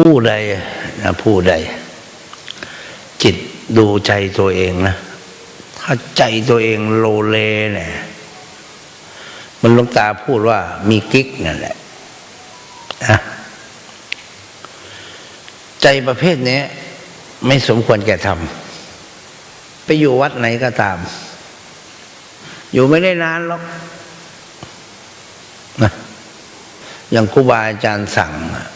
ผู้ใดนะผู้ใด จิตดูใจตัวเองนะถ้าใจตัวเองโลเลเนี่ย มันลงตาพูดว่ามีกิ๊กนั่นแหละนะใจประเภทนี้ไม่สมควรแก่ทำไปอยู่วัดไหนก็ตาม อยู่ไม่ได้นานหรอกนะอย่างครูบาอาจารย์สั่งอะ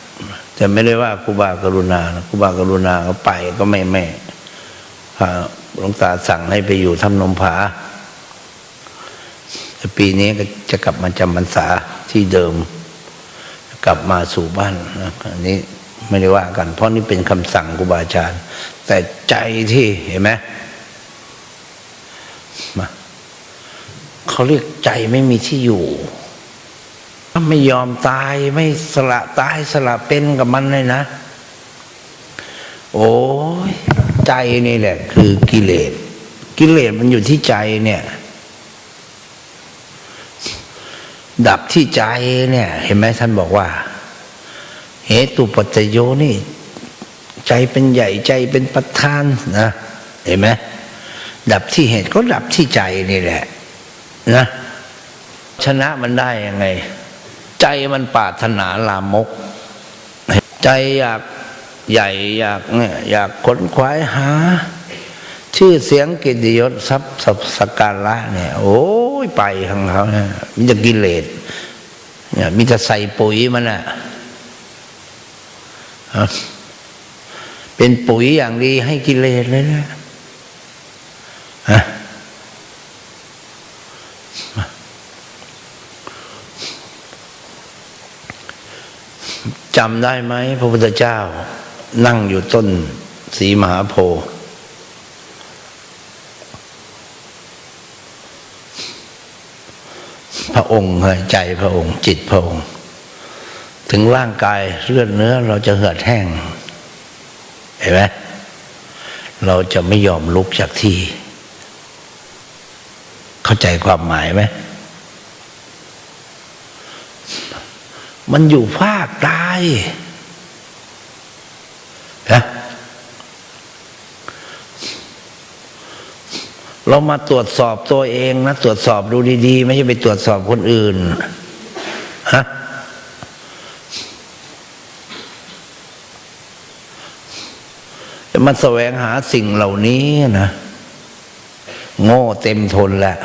แต่ไม่ได้ว่าครูบากรุณานะครูบากรุณาก็ไปก็ไม่แม่พาหลวงตาสั่งให้ไปอยู่ทำนมผาปีนี้ก็จะกลับมาจำพรรษาที่เดิม กลับมาสู่บ้านนะอันนี้ไม่ได้ว่ากัน เพราะนี่เป็นคำสั่งครูบาอาจารย์ แต่ใจที่เห็นไหมมาเขาเรียกใจไม่มีที่อยู่ ไม่ยอมตายไม่สละตายสละเป็นกับมันเลยนะ โอ้ยใจนี่แหละ คือกิเลส กิเลสมันอยู่ที่ใจเนี่ย ดับที่ใจเนี่ย เห็นไหมท่านบอกว่าเหตุปัจจโยนี่ ใจเป็นใหญ่ใจเป็นประธานนะเห็นไหมดับที่เหตุก็ดับที่ใจนี่แหละ นะ ชนะมันได้ยังไง ใจมันปรารถนาลามก ใจอยากใหญ่อยากเนี่ยอยากขนขวาหา ชื่อเสียงกิตติยศทรัพย์สกการะเนี่ย โอ้ยไปของเขาเนี่ยมีแต่กิเลสเนี่ยมีแต่ใส่ปุ๋ยมันอะเป็นปุ๋ยอย่างดีให้กิเลสเลยนะ จำได้ไหมพระพุทธเจ้า นั่งอยู่ต้นสีมหาโพธิ์พระองค์ใจพระองค์ จิตพระองค์ ถึงร่างกายเลือดเนื้อเราจะเหือดแห้ง เห็นไหมเราจะไม่ยอมลุกจากที่ เข้าใจความหมายไหม มันอยู่ภาคใต้นะเรามาตรวจสอบตัวเองนะตรวจสอบดูดีๆ ไม่ใช่ไปตรวจสอบคนอื่นฮะจะมาแสวงหาสิ่งเหล่านี้นะโง่เต็มทนแหละ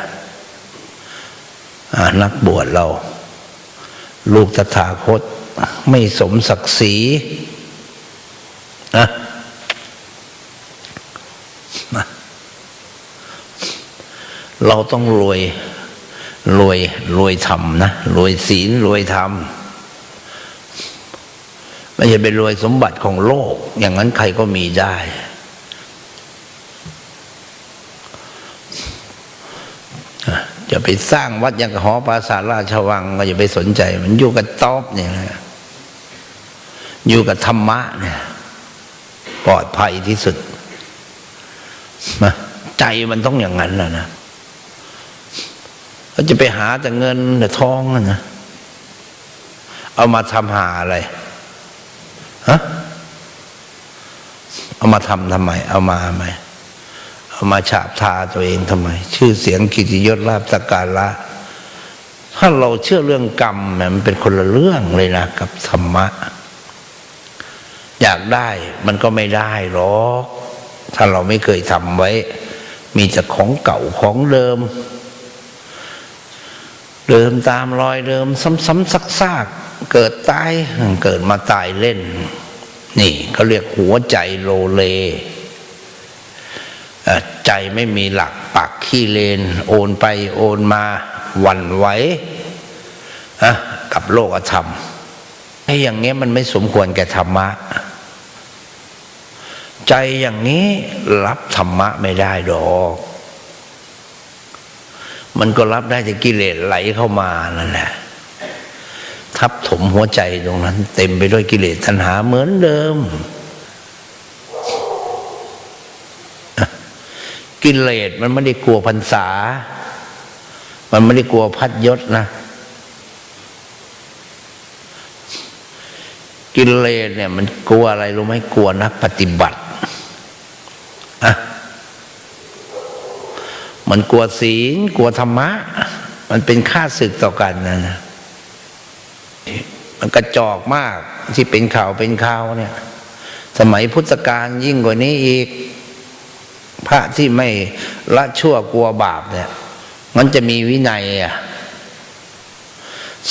นักบวชเรา ลูกตถาคต ไม่สมศักดิ์ศรีนะเราต้องรวยรวยรวยธรรมนะรวยศีลรวยธรรมไม่ใช่เป็นรวยสมบัติของโลก อย่างนั้นใครก็มีได้ จะไป สร้างวัดอย่างหอปราสาทราชวัง ก็อย่าไปสนใจ มันอยู่กับตอบเนี่ยนะอยู่กับธรรมะเนี่ยปลอดภัยที่สุดมาใจมันต้องอย่างนั้นนะนะเราจะไปหาแต่เงินแต่ทองนะเอามาทำหาอะไรฮะเอามาทำทำไม เอามาทำไม เอามาฉาบทาตัวเองทำไม ชื่อเสียงกิติยศลาบสกการะถ้าเราเชื่อเรื่องกรรมมันเป็นคนละเรื่องเลยนะกับธรรมะ อยากได้มันก็ไม่ได้หรอกถ้าเราไม่เคยทำไว้ มีแต่ของเก่าของเดิม เดิมตามรอยเดิม ซ้ำๆซักๆเกิดตายเกิดมาตายเล่น นี่เขาเรียกหัวใจโลเล ใจไม่มีหลักปักขี้เลน โอนไปโอนมาวันไหวกับโลกธรรมไอ้อย่างนี้มันไม่สมควรแก่ธรรมะ ใจอย่างนี้รับธรรมะไม่ได้ดอกมันก็รับได้แต่กิเลสไหลเข้ามานั่นแหละทับถมหัวใจตรงนั้น เต็มไปด้วยกิเลสตัณหาเหมือนเดิม กิเลสมันไม่ได้กลัวพรรษา มันไม่ได้กลัวพัดยศนะ กิเลสเนี่ย มันกลัวอะไรรู้ไหมกลัวนักปฏิบัติอะมันกลัวศีลกลัวธรรมะ มันเป็นค่าศึกต่อกันนะนะมันกระจอกมากที่เป็นข่าวเป็นข่าวเนี่ย สมัยพุทธกาลยิ่งกว่านี้อีก พระที่ไม่ละชั่วกลัวบาปเนี่ย มันจะมีวินัยอะ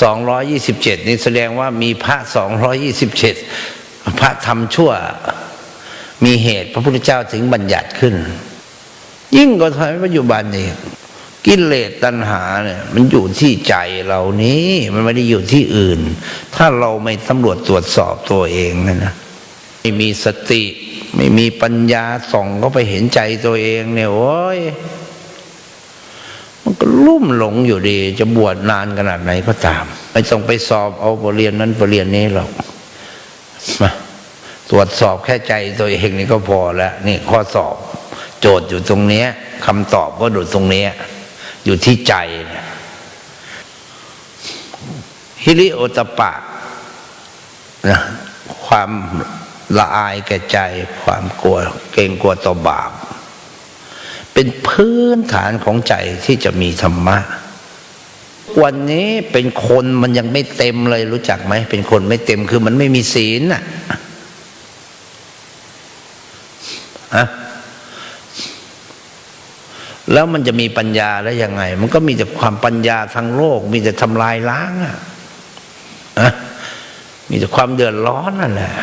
สองร้อยี่สิบเจ็ดนี่แสดงว่ามีพระสองร้อยี่สิบเจ็ดพระทำชั่ว มีเหตุพระพุทธเจ้าถึงบัญญัติขึ้น ยิ่งกว่าสมัยปัจจุบันนี่กิเลสตัณหาเนี่ยมันอยู่ที่ใจเรานี้มันไม่ได้อยู่ที่อื่น ถ้าเราไม่ตำรวจตรวจสอบตัวเองนะนะไม่มีสติ ไม่มีปัญญาส่องก็ไปเห็นใจตัวเองเนี่ยโอ้ยมันก็ลุ่มหลงอยู่ดี จะบวชนานขนาดไหนก็ตาม ไม่ต้องไปสอบเอาบทเรียนนั้นบทเรียนนี้หรอกมาตรวจสอบแค่ใจตัวเองนี่ก็พอแล้วนี่ข้อสอบ โจทย์อยู่ตรงเนี้ยคำตอบก็อยู่ตรงเนี้ยอยู่ที่ใจ ฮิริโอตปปะนะความ ละอายแก่ใจความกลัวเกรงกลัวต่อบาป เป็นพื้นฐานของใจที่จะมีธรรมะ วันนี้เป็นคนมันยังไม่เต็มเลยรู้จักไหม เป็นคนไม่เต็มคือมันไม่มีศีลน่ะอะแล้วมันจะมีปัญญาได้ยังไง มันก็มีแต่ความปัญญาทางโลก มีแต่ทำลายล้างอะอะมีแต่ความเดือดร้อนนั่นแหละ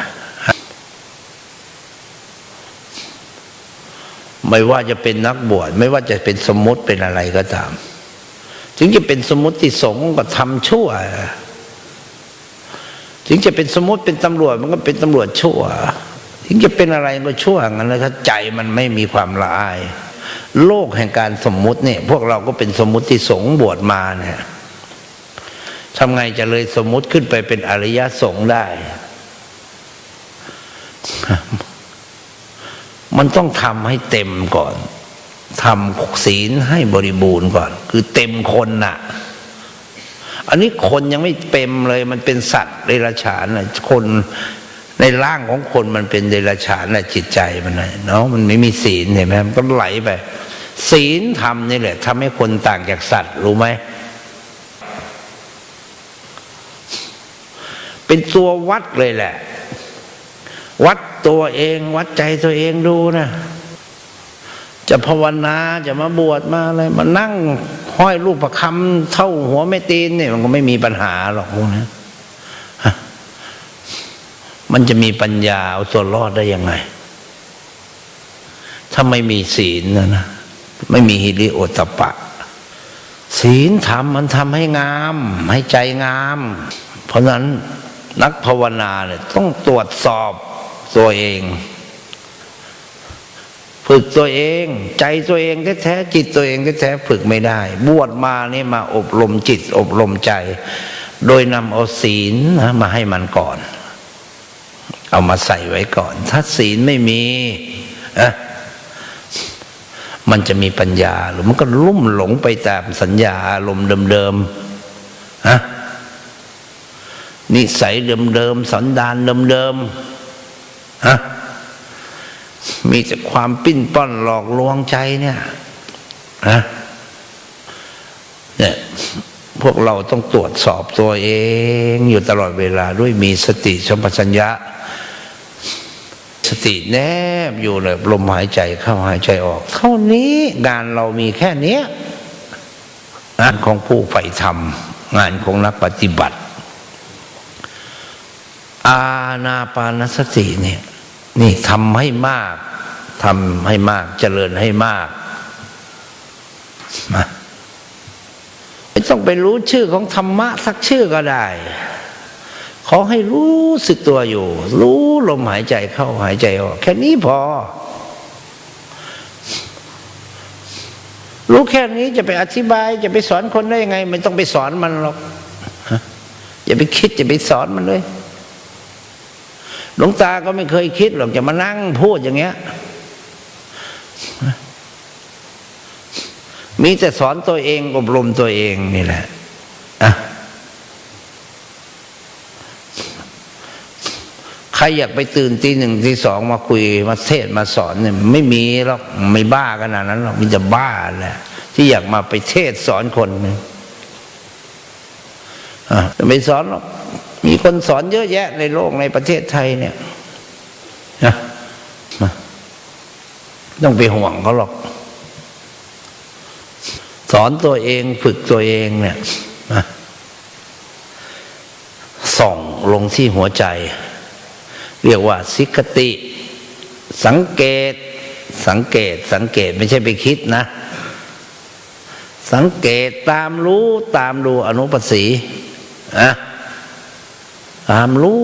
ไม่ว่าจะเป็นนักบวชไม่ว่าจะเป็นสมมติเป็นอะไรก็ตาม ถึงจะเป็นสมมติที่สงฆ์ก็ทำชั่ว ถึงจะเป็นสมมติเป็นตำรวจมันก็เป็นตำรวจชั่ว ถึงจะเป็นอะไรก็ชั่วงั้นแล้วถ้าใจมันไม่มีความละอาย โลกแห่งการสมมุติเนี่ย พวกเราก็เป็นสมมุติที่สงฆ์บวชมาเนี่ยทำไงจะเลยสมมุติขึ้นไปเป็นอริยสงฆ์ได้ มันต้องทำให้เต็มก่อนทำศีลให้บริบูรณ์ก่อน คือเต็มคนน่ะ อันนี้คนยังไม่เต็มเลย มันเป็นสัตว์เดรัจฉานนะคนในร่างของคนมันเป็นเดรัจฉานนะจิตใจมันนะเนาะมันไม่มีศีลเห็นไหมมันก็ไหลไป ศีลธรรมนี่แหละทำให้คนต่างจากสัตว์ รู้ไหมเป็นตัววัดเลยแหละ วัดตัวเอง วัดใจตัวเองดูนะจะภาวนาจะมาบวชมาอะไรมานั่งห้อยรูปประคำเท่าหัวไม่ตีนเนี่ยมันก็ไม่มีปัญหาหรอกพวกนี้มันจะมีปัญญาเอาตัวรอดได้ยังไง ถ้าไม่มีศีลนะนะไม่มีฮิริโอตปะ ศีลธรรมมันทำให้งาม ให้ใจงาม เพราะนั้นนักภาวนาเนี่ยต้องตรวจสอบ ตัวเองฝึกตัวเอง ใจตัวเองแท้ๆจิตตัวเองแท้ๆฝึกไม่ได้ บวชมานี่มาอบรมจิตอบรมใจ โดยนำเอาศีลมาให้มันก่อน เอามาใส่ไว้ก่อน ถ้าศีลไม่มีอะมันจะมีปัญญาหรือมันก็ลุ่มหลงไปตามสัญญาอารมณ์เดิมๆฮะนิสัยเดิมๆสันดานเดิมๆ ฮะมีแต่ความปิ้นป้อนหลอกลวงใจเนี่ยฮะเนี่ยพวกเราต้องตรวจสอบตัวเอง อยู่ตลอดเวลาด้วยมีสติสมปชัญญะ สติแนบอยู่เลยลมหายใจเข้าหายใจออก เท่านี้งานเรามีแค่นี้งานของผู้ใฝ่ธรรม งานของนักปฏิบัติ อาณาปานสติเนี่ยนี่ทำให้มากทำให้มากเจริญให้มากมาไม่ต้องไปรู้ชื่อของธรรมะสักชื่อก็ได้ขอให้รู้สึกตัวอยู่ รู้ลมหายใจเข้าหายใจออกแค่นี้พอ รู้แค่นี้จะไปอธิบาย จะไปสอนคนได้ยังไง ไม่ต้องไปสอนมันหรอกอย่าไปคิดจะไปสอนมันเลย หลวงตาก็ไม่เคยคิดหรอกจะมานั่งพูดอย่างเงี้ย มีแต่สอนตัวเองอบรมตัวเองนี่แหละอะรอยากไปตื่นตีหนึ่งตีสองมาคุยมาเทศมาสอนเนี่ยไม่มีหรอกไม่บ้าขนาดนั้นหรอกมีแต่บ้าแหละที่อยากมาไปเทศสอนคนนี่ยอะไม่สอนหรอก คนสอนเยอะแยะในโลกในประเทศไทยเนี่ยนะนะต้องไปห่วงเขาหรอก สอนตัวเองฝึกตัวเองเนี่ยนะส่องลงที่หัวใจ เรียกว่าสิกติ สังเกต สังเกตสังเกตไม่ใช่ไปคิดนะ สังเกตตามรู้ตามดูอนุปัสสีอะ ตามรู้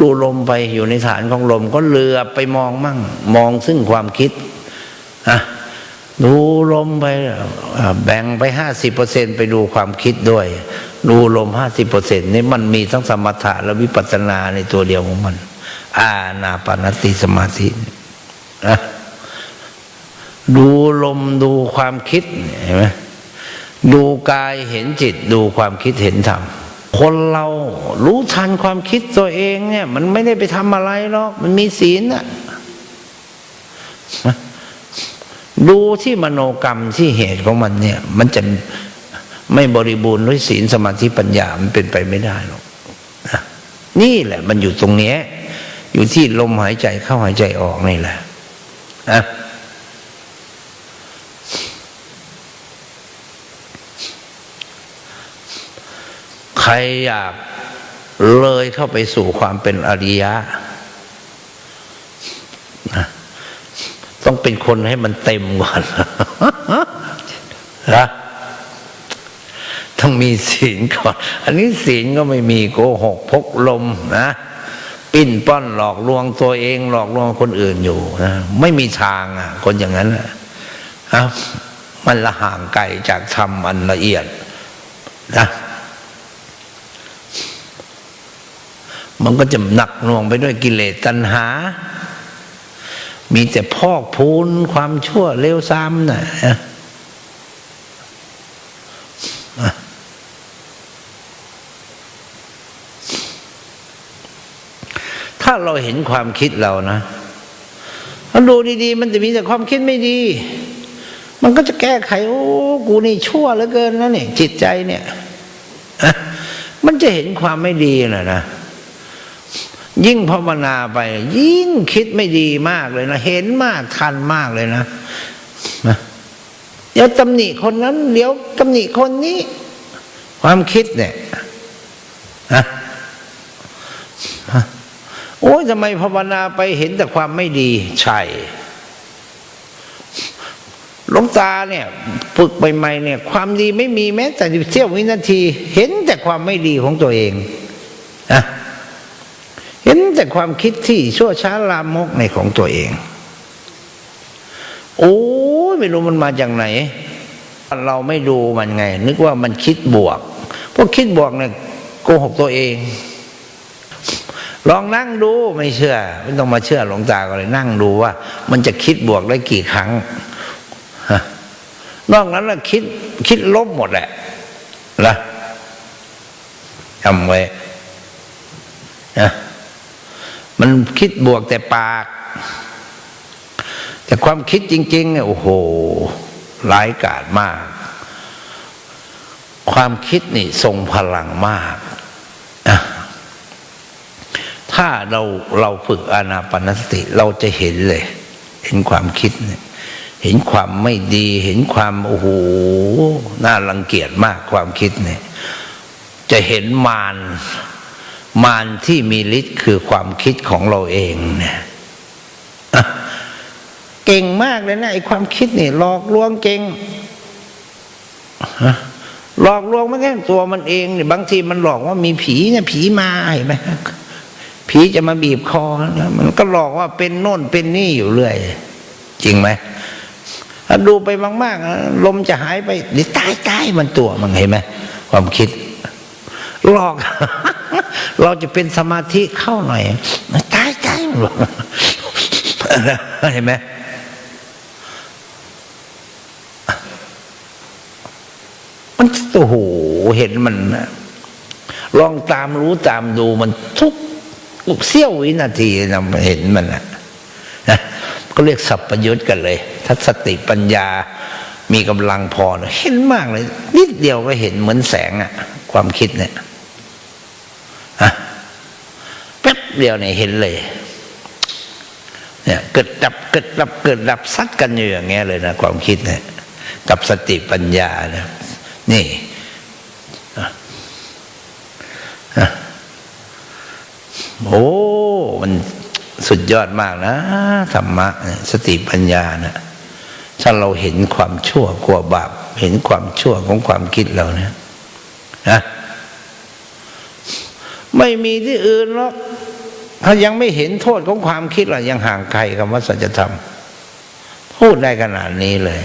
ดูลมไปอยู่ในฐานของลมก็เรือไปมองมั่ง มองซึ่งความคิดอะดูลมไปแบ่งไปห้าสิบเปอร์เซ็นไปดูความคิดด้วย ดูลมห้าสิบเปอร์เซ็นนี่มันมีทั้งสมถะและวิปัสสนาในตัวเดียวของมัน อานาปานสติสมาธินะดูลมดูความคิดเห็นไหมดูกายเห็นจิต ดูความคิดเห็นธรรม คนเรารู้ทันความคิดตัวเองเนี่ย มันไม่ได้ไปทำอะไรหรอก มันมีศีลอะดูที่มโนกรรมที่เหตุของมันเนี่ย มันจะไม่บริบูรณ์ด้วยศีลสมาธิปัญญา มันเป็นไปไม่ได้หรอกนี่แหละ มันอยู่ตรงเนี้ย อยู่ที่ลมหายใจเข้าหายใจออกนี่แหละนะ ใครอยากเลยเข้าไปสู่ความเป็นอริยะ ต้องเป็นคนให้มันเต็มก่อนนะต้องมีศีลก่อน อันนี้ศีลก็ไม่มีโกหกพกลมนะปิ้นป้อนหลอกลวงตัวเอง หลอกลวงคนอื่นอยู่นะไม่มีทางอะ คนอย่างนั้นอะมันละห่างไกลจากธรรมอันละเอียดนะ มันก็จะหนักหน่วงไปด้วยกิเลสตัณหา มีแต่พอกพูนความชั่วเลวซ้ำนะนะถ้าเราเห็นความคิดเรานะเราดูดีๆ มันจะมีแต่ความคิดไม่ดี มันก็จะแก้ไข โอ้กูนี่ชั่วเหลือเกินนะเนี่ยจิตใจเนี่ย มันจะเห็นความไม่ดีน่ะนะ ยิ่งภาวนาไป ยิ่งคิดไม่ดีมากเลยนะ เห็นมากทันมากเลยนะเดี๋ยวตำหนิคนนั้น เดี๋ยวตำหนิคนนี้ ความคิดเนี่ยฮะฮะโอ้ยทำไมภาวนาไปเห็นแต่ความไม่ดี ใช่หลวงตาเนี่ยฝึกใหม่ๆเนี่ย ความดีไม่มีแม้แต่เสี้ยววินาที เห็นแต่ความไม่ดีของตัวเองนะ นแต่ความคิดที่ชั่วช้าลามกในของตัวเอง โอ้ไม่รู้มันมาจากไหน เราไม่ดูมันไง นึกว่ามันคิดบวก พวกคิดบวกเนี่ยโกหกตัวเอง ลองนั่งดูไม่เชื่อ ไม่ต้องมาเชื่อหลวงตาก็เลยนั่งดูว่า มันจะคิดบวกได้กี่ครั้งนอกนั้นละคิดคิดลบหมดแหละนะจำไว้นะ มันคิดบวกแต่ปาก แต่ความคิดจริง ๆ เนี่ยโอ้โหร้ายกาจมาก ความคิดนี่ทรงพลังมาก ถ้าเราเราฝึกอานาปนสติเราจะเห็นเลย เห็นความคิดเนี่ยเห็นความไม่ดี เห็นความโอ้โหน่ารังเกียจมากความคิดเนี่ย จะเห็นมาร มารที่มีฤทธิ์คือความคิดของเราเองเนี่ยเก่งมากเลยนะไอ้ความคิดนี่หลอกลวงเก่งหลอกลวงไม่แค่ตัวมันเองเนี่ยบางทีมันหลอกว่ามีผีเนี่ยผีมาเห็นไหมผีจะมาบีบคอนะมันก็หลอกว่าเป็นโน่นเป็นนี่อยู่เรื่อย จริงไหมถ้าดูไปมากๆลมจะหายไปเดี๋ยวตายตายมันตัวมันเห็นไหมความคิด หลอก เราจะเป็นสมาธิเข้าหน่อยตายตายมันหลอเห็นไหมมันโอ้โหเห็นมันนะลองตามรู้ตามดูมันทุกลูกเสี้ยววินาทีเราเห็นมันนะก็เรียกสัพพยุตกันเลย ถ้าสติปัญญามีกำลังพอเห็นมากเลย นิดเดียวก็เห็นเหมือนแสงอะความคิดเนี่ยอะแป๊บ เดียวเนี่ยเห็นเลย เนี่ยเกิดดับเกิดดับเกิดดับซัดกันอยู่อย่างเงี้ยเลยนะความคิดเนี่ย กับสติปัญญานะนี่อะอะโอ้มันสุดยอดมากนะธรรมะสติปัญญานะถ้าเราเห็นความชั่วกลัวบาปเห็นความชั่วของความคิดเราเนี่ยนะไม่มีที่อื่นหรอก ถ้ายังไม่เห็นโทษของความคิดเรายังห่างไกลคำว่าสัจธรรม พูดได้ขนาดนี้เลย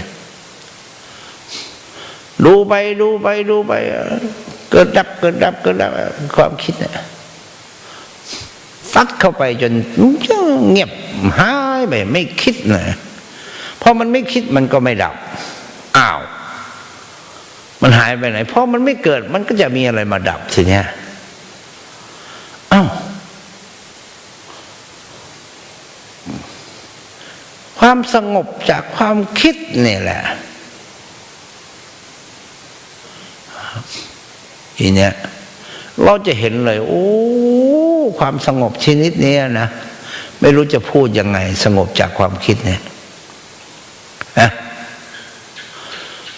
ดูไปดูไปดูไป เกิดดับเกิดดับเกิดดับความคิดเนี่ยซัดเข้าไปจนเงียบหายไปไม่คิดเลยพอมันไม่คิดมันก็ไม่ดับ อ้าว มันหายไปไหน เพราะมันไม่เกิดมันก็จะมีอะไรมาดับทีเนี้ยอ้าว ความสงบจากความคิดนี่แหละทีเนี้ยเราจะเห็นเลย โอ้ความสงบชนิดนี้นะไม่รู้จะพูดยังไง สงบจากความคิดเนี่ยนะ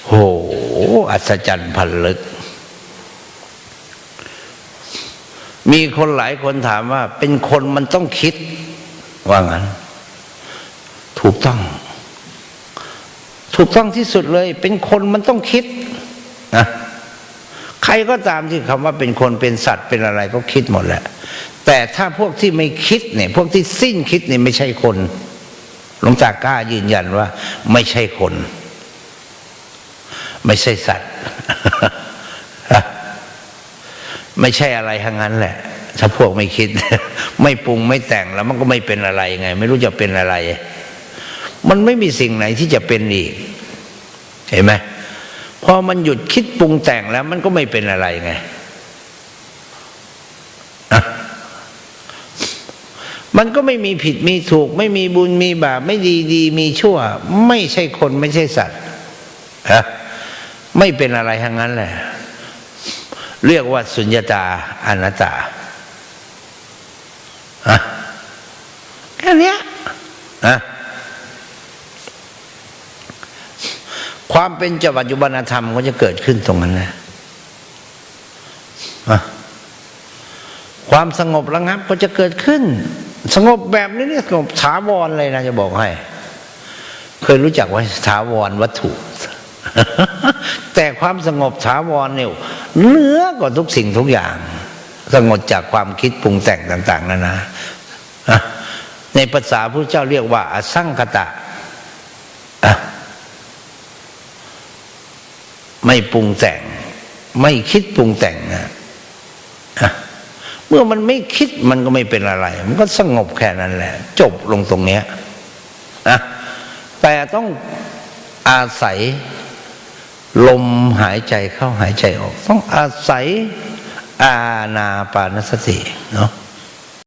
โหอัศจรรย์พันลึก มีคนหลายคนถามว่า เป็นคนมันต้องคิดว่างั้น ถูกต้อง ถูกต้องที่สุดเลย เป็นคนมันต้องคิดนะใครก็ตามที่คำว่าเป็นคนเป็นสัตว์เป็นอะไรก็คิดหมดแหละแต่ถ้าพวกที่ไม่คิดเนี่ย พวกที่สิ้นคิดเนี่ยไม่ใช่คนหลวงตากล้ายืนยันว่า ไม่ใช่คน ไม่ใช่สัตว์ ไม่ใช่อะไรทั้งนั้นแหละ ถ้าพวกไม่คิด ไม่ปรุงไม่แต่งแล้วมันก็ไม่เป็นอะไรไง ไม่รู้จะเป็นอะไร มันไม่มีสิ่งไหนที่จะเป็นอีก เห็นไหมพอมันหยุดคิดปรุงแต่งแล้ว มันก็ไม่เป็นอะไรไงอะมันก็ไม่มีผิดมีถูก ไม่มีบุญมีบาปไม่ดีดีมีชั่ว ไม่ใช่คนไม่ใช่สัตว์ฮะไม่เป็นอะไรทั้งนั้นแหละ เรียกว่าสุญญตาอนัตตาอะแค่นี้ยนะ ความเป็นจปัจจุบันธรรมก็จะเกิดขึ้นตรงนั้นนะความสงบระงับก็จะเกิดขึ้น สงบแบบนี้นี่สงบถาวรเลยนะจะบอกให้ เคยรู้จักว่าถาวรวัตถุ แต่ความสงบถาวรเนี่ยเหนือกว่าทุกสิ่งทุกอย่าง สงบจากความคิดปรุงแต่งต่าง ๆนานาอะในภาษาพระเจ้าเรียกว่าอสังคตะะ ไม่ปรุงแต่ง ไม่คิดปรุงแต่งนะเมื่อมันไม่คิดมันก็ไม่เป็นอะไร มันก็สงบแค่นั้นแหละ จบลงตรงเนี้ยนะแต่ต้องอาศัยลมหายใจเข้าหายใจออก ต้องอาศัยอาณาปานสติเนาะ